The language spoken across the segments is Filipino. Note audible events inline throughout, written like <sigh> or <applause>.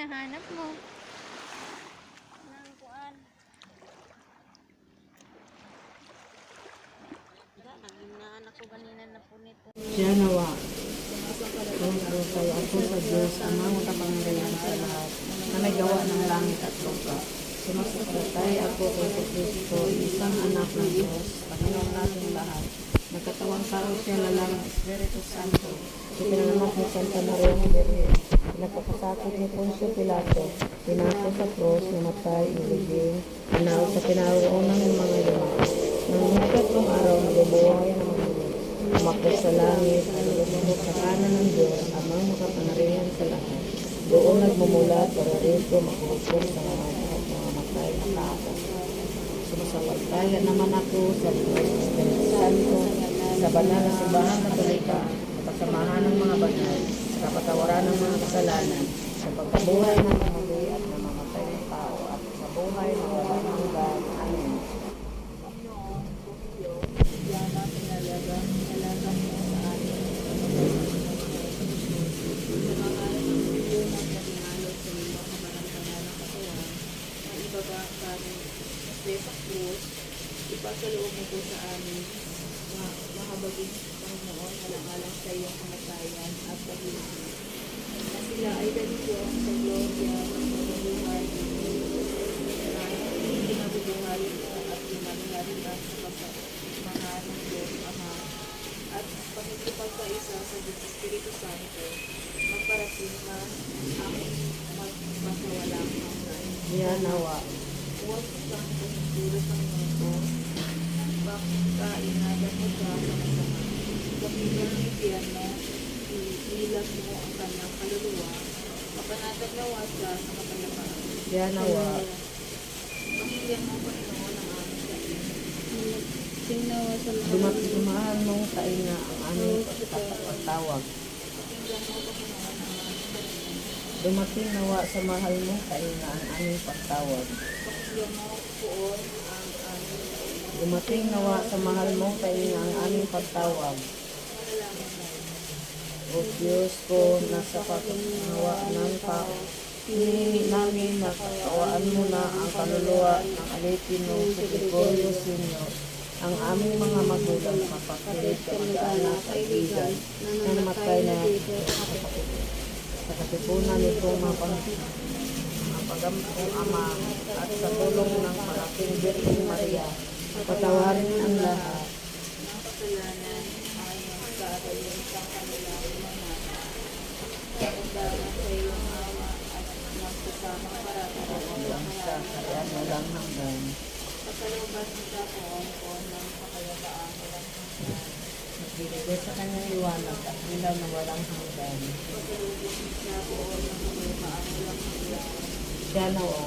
hinahanap mo? Nang kuan. Wala, naghinaan ako kanina na po nito. Siya nawa. Tungkol kayo ako sa Diyos, ang mga kapangyarihan sa lahat, na may gawa ng langit at lupa. Sumasakatay ako kay sa Kristo, isang anak ng Diyos, Panginoon natin lahat. Nagkatawang tao siya na lang ang Espiritu Santo. Ipinanganak ni Santa Maria ng Virgen. Pinagpapasakit ni Poncio Pilato. Pinako sa krus, namatay, iliging, anaw sa pinauunang ng mga yun. Nang ikatlong araw, nabubuhay ng mga yun. Umakot sa langit, at sa kanan ng Diyos, amang makapanarihan sa lahat. Doon nagmumula para rito makuhukom sa mga at mga matay na tao. Sumasawaitayan naman ako sa Diyos, Espiritu Santo, sa banal na simbahan katolika, sa kasamahan ng mga banal, sa kapatawaran ng mga kasalanan, sa pagkabuhay ng mga muli at namamatay ng tao, at sa buhay ng walang hanggan. Amen. Ipasaloob mo po sa amin na mahabagin Panginoon alang-alang sa iyong kamatayan at paghiligid. Na sila ay daligon sa gloria ng mabubuhay na hindi mabubuhay at pinaglalita sa kasamahan ng Diyos Ama at pakikipagkaisa sa Diyos Espiritu Santo magparating na ang magpasawalang hanggan. Yan nawa. Huwag kang tumutulog ng mundo. Pagkainagan mo siya sa masama. Gamitin ng impyerno, ilag mo ang kanyang kaluluwa. Mapanatag nawa siya sa kapayapaan. Yan nawa. Pamilyan mo, Panginoon, ang aming kain. Tingnawa sa mga Dumahan mong tainga ang aming pagtawag. Pakinggan mo, Panginoon, ang aming kain. Dumating nawa sa mahal mong tainga ang aming pagtawag. Pakinggan mo, Poon, ang aming kain. Dumating nawa sa mahal mong tainga ang aming pagtawag. O Diyos ko, nasa pagkawa ng tao. Hinihingi namin na pagkawaan mo na ang kaluluwa ng alipin mo sa Gregorio Senior, ang aming mga magulang, kapatid, kamag-anak, kaibigan, na namatay na sa katipunan nitong pagampong ama at sa tulong ng parating Birhen Maria, patawarin ang lahat. ng kasalanan ayon sa kanilang mga kaundangan sa iyong awa at parata Hanggang sa kaya walang hanggan. Pagkalooban mo siya kung kung ng pakayapaan walang hanggan. Nagbibigay sa kanyang liwanag at ilaw na walang hanggan. Pagkalooban mo siya kung ng pakayapaan walang hanggan. Siya nawa.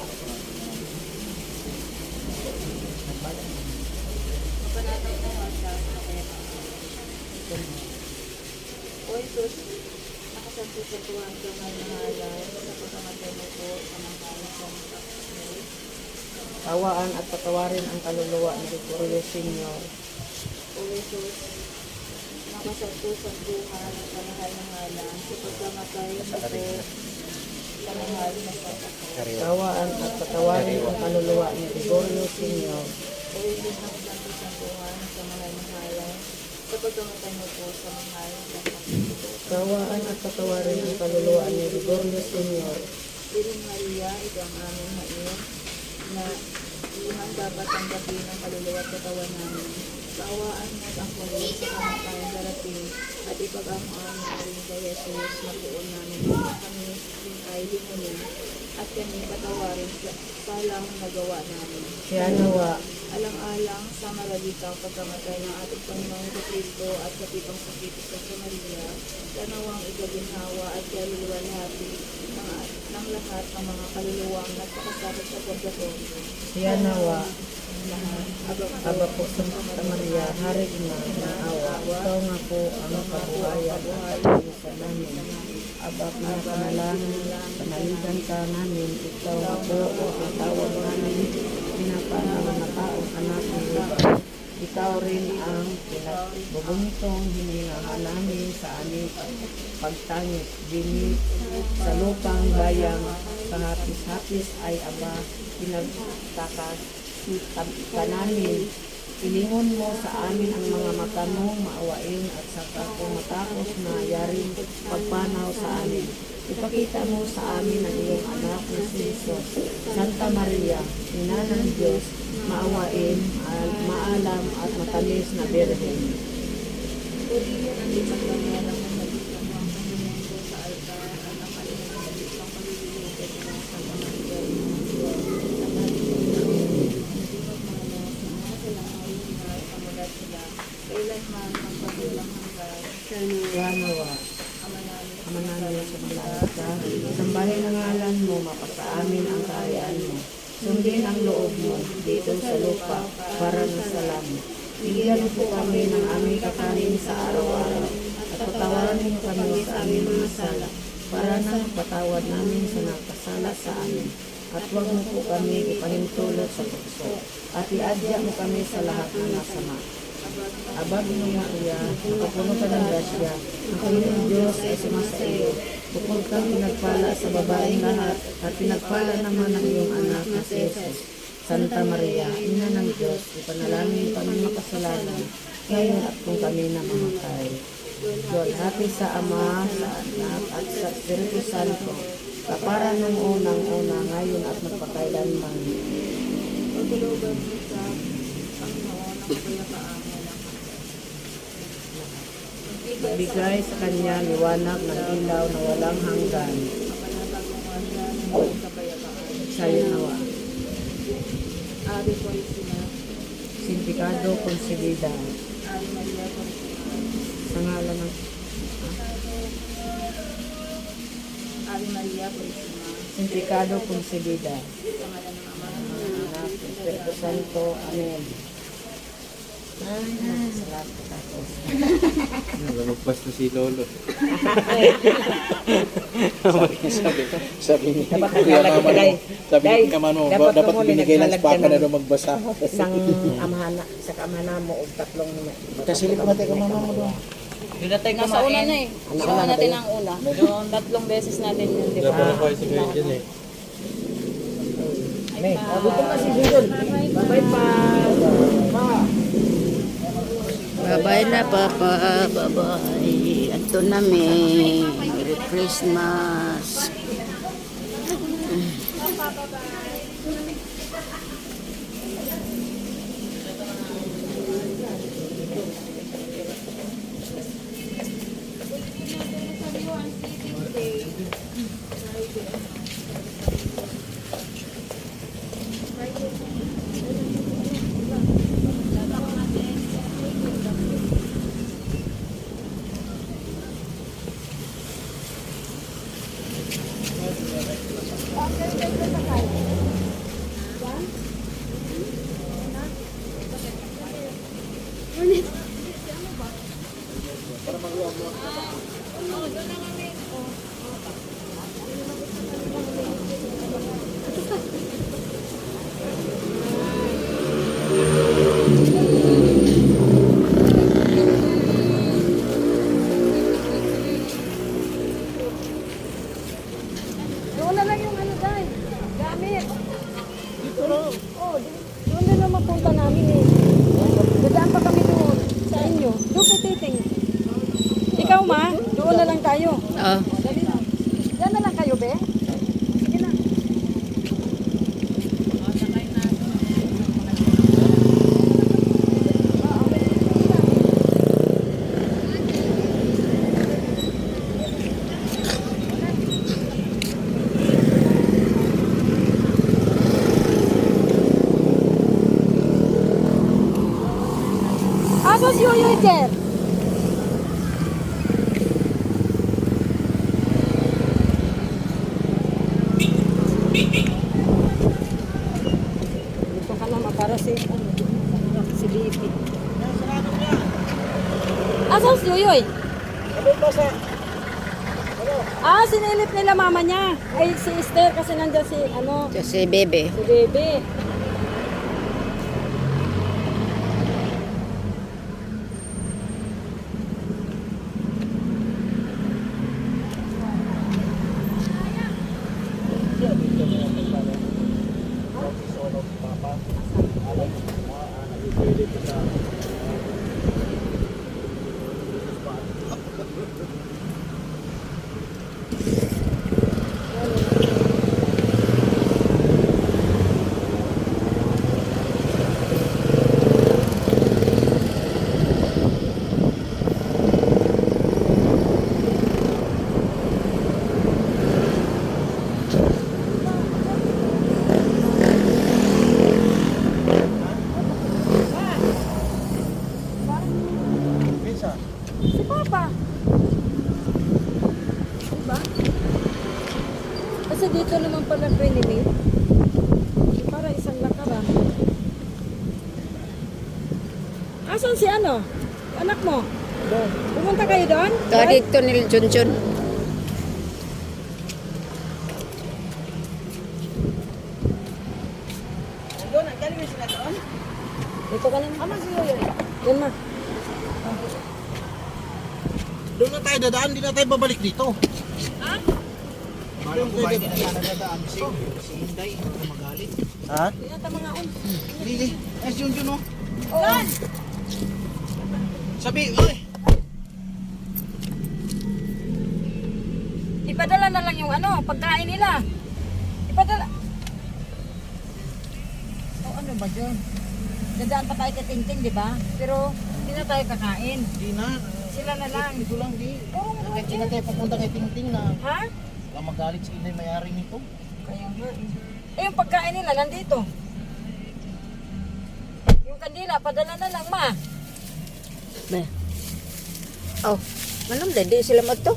Mapanatag nawa siya sa kapayapaan. O Jesus, nakasanto sa tuwang ka mahal sa pagkamatay mo po sa mga kalasang kapatid. Tawaan at patawarin ang kaluluwa ni Gregorio Senior. O Jesus, nakasantusan-tuhan at panahal ng halang sa pagkamatay mo po ng. Tawaan at patawarin ang kaluluwa ni Gregorio Senior. O Jesus, nakasantusan-tuhan sa mahal ng halang sa pagkamatay mo po sa mahal ng pagkamatay. Tawaan at patawarin ang kaluluwa ni Gregorio Senior. Biring Maria, ito ang aming hain na iyong dapat tanggapin ang kaluluwa at katawan namin. Kaawaan mo ang kulit sa kamatayan darating at ipag-amo amin na rin kay Jesus na puon namin na kami ay limunin at kami patawarin sa palang nagawa namin. Siya nawa. Alang-alang sa maralitang pagkamatay ng ating Panginoong sa Kristo at sa pitong sakit sa Maria, tanawang ikaginhawa at kaluluwalhati ng, ng lahat ng mga kaluluwang nagpakasakit sa purgatorio. Siya nawa. Aba po sa Maria, Hari na naawa. Ikaw nga po ang kabuhayan at kapulisan namin. Aba, pinapanalangin, panaligan ka namin. Ikaw nga po ang tawag namin. Pinapanalangin na taong anak ng. Ikaw rin ang pinagbubungitong hiningahan namin sa aming pag- pagtangis. Dini sa lupang bayang sa hapis-hapis ay aba pinagtakas kanamin. Ilingon mo sa amin ang mga mata mo, maawain at saka kung matapos na yaring pagpanaw sa amin. Ipakita mo sa amin ang iyong anak na si Jesus. Santa Maria, Ina ng Diyos, maawain, al- maalam at matamis na Birhen banyalang ng nagitang mga kanungo sa altar at ang kanilang nagitang paglilingkod ng Santa Maria ng mga Diyos. Sa kanilang namin, hindi magmano sa mga salangawin na kamulat sila. Kailanman magpatulang hanggang Yanawa, ama namin Ama namin sa malawak ka, sambahin ang ngalan mo, mapasa amin ang kahayaan mo. Sundin ang loob mo dito sa lupa para na sa langit. Bigyan mo po kami ng aming kakanin sa araw-araw at patawaran mo kami sa aming mga sala para na patawad namin sa nakasala sa amin. At huwag mo po kami ipahintulot sa tukso at iadya mo kami sa lahat ng masama. Abag mo nga iya, nakapuno ka ng grasya, ang Panginoong Diyos ay sumasa iyo. Bukod kang pinagpala sa babaeng lahat, at pinagpala naman ang iyong anak na si Jesus. Santa Maria, Ina ng Diyos, ipanalangin kami makasalanan, ngayon at kung kami namamatay. Hati sa Ama, sa Anak, at sa Espiritu Santo, kapara nung unang-una, ngayon at magpakailanman. pagkulugan mo sa ang kapayapaan mo ng Bigay sa Kanya liwanag ng ilaw na walang hanggan. kapayapaan. Sa'yo nawa. Ave Purísima, Sintikado Concebida. Ave Maria Purísima, Sa ngalan ng Ave Maria Purísima, Sintikado Concebida. sa ngalan ng Ama, Espiritu Santo. Amen. Ay, salamat ako. Lumagpas na si Lolo. sabi, sabi ni Kuya Mama sabi ni Kamano, dapat dapat binigay ng spaka na magbasa. Isang amahana, sa kamahana mo o tatlong Kasi lipo natin ka mama mo doon. Nasa una na eh. Sa una natin ang una. Tatlong beses natin yun, di ba? si Kuya dyan eh. May, gutom na si Jujun. Bye-bye pa. Bye-bye na, Papa. Bye-bye. Ito na, may. Merry Christmas. Doon tayo. Oh. Dali na. Lang kayo, be. Sige na. Ako si Uyoy Jer. Dito ka naman para si, ano, si Bibi. Asan si Uyoy? Ah, sinilip nila mama niya. Ay, si Esther kasi nandiyan si, ano, Kasi bebe. si Bebe. Si Papa. Diba? Kasi dito naman pala 20 mil. Para isang lakaba. Asan si ano? Anak mo? Doon. Pumunta kayo doon? Dito nil Junjun. Dito ka lang. Ama si Yoyo. Yan ma. Doon na tayo dadaan, hindi na tayo babalik dito. Ha? Doon tayo dadaan. Si, Inday, magalit. Ha? Hindi, eh, yun yun, oh. Yan! Sabi, oy! Ipadala na lang yung ano, pagkain nila. Ipadala. O ano ba dyan? Dadaan pa tayo kay Tingting, di ba? Pero hindi na tayo kakain. Hindi na. Sila na lang. Dito lang, di. Oo, Kahit hindi na tayo papunta kay Tingting na Ha? baka magalit si Inday may-ari nito. Kaya nga. eh. Eh, yung pagkain nila nandito. Yung kandila, padala na lang, ma. Oh, manong di sila mo to.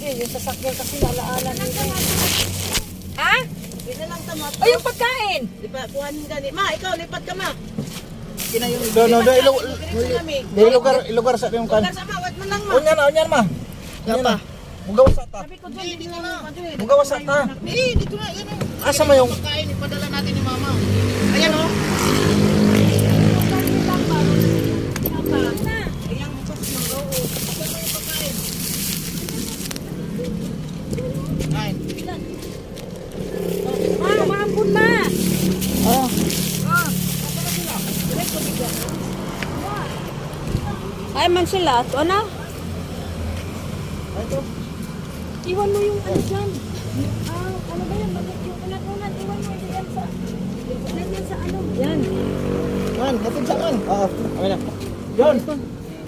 Eh, yung sasakyan kasi alaala nila. Ha? Hindi lang tama. Ay, yung pagkain! Lipat, kuhanin gani. Ma, ikaw, lipat ka ma. Kina yung... Doon, doon, doon, kami. Di lugar, ilugar sa yung kan. Sama, wag mo lang ma. Unyan na, unyan ma. Unyan na. Mugawa sa ta. Sabi ko doon, dito na. Mugawa sa ta. Hindi, dito na. Yan o. Asa mo yung... Pagkain, ipadala natin ni mama. Ayan o. Ma, umambun, ma! Oh, ay man sila. To na. Iwan mo yung ano dyan. Ah, ano ba yan? Bakit yung unan-unan? Iwan mo yan sa... Yan yan sa ano? Yan. Man, hatid sa kan. Oo, amin na. John,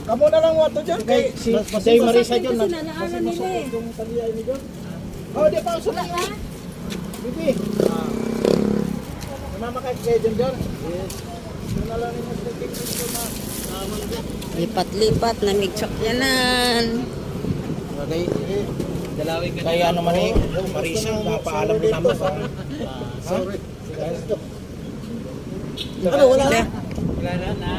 kamo na lang ito John. Kay si si Marisa John. Kasi nalaanan nila eh. Yung taliyay ni John. Oh, di pa usap na. Bibi. Ah. Mama kay John John. Yes. Lipat-lipat na migsakyanan. Kay Dalawin ka. Kaya naman eh, Marisa, napaalam mo naman sa. Sorry. Ano, wala na. Wala na, na.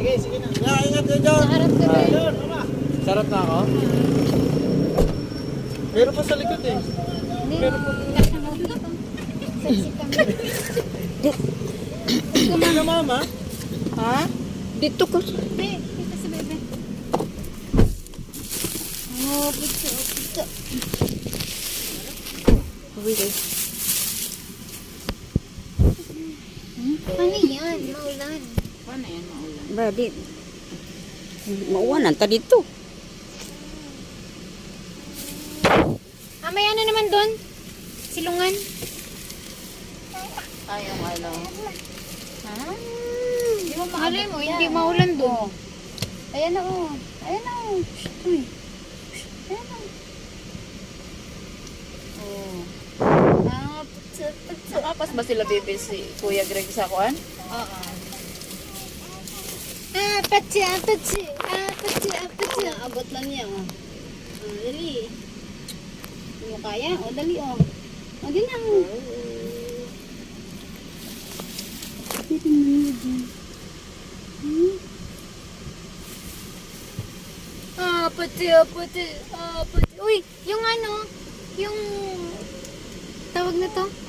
Sige, sige na. Ya, ingat ka dyan. Sarap ka ba? Sarap na ako? Meron pa sa likod eh. Meron pa. <laughs> Hindi na mama. Ha? Dito ko. Ano yan? Maulan. Ba, di. Mauwanan ta dito. Ah, may ano naman doon? Silungan? Ayaw, ayaw. Ah. Malay mo, hindi maulan doon. Ayan na oh. Ayan na oh. Shh, Uy. Shh, Ayan na. Oh. Ah. Nakapas ba sila bebe si Kuya Greg sa kuan? Oo. Ah, patsi, ah, patsi. Ah, patsi, ah, patsi. Abot lang niya, oh. Ah, dali. Hindi mo kaya? O, dali, oh. O, dali lang. Titingnan mo dyan. Hmm? Ah, pati, ah, pati, ah, pati. Uy, yung ano, yung tawag na to?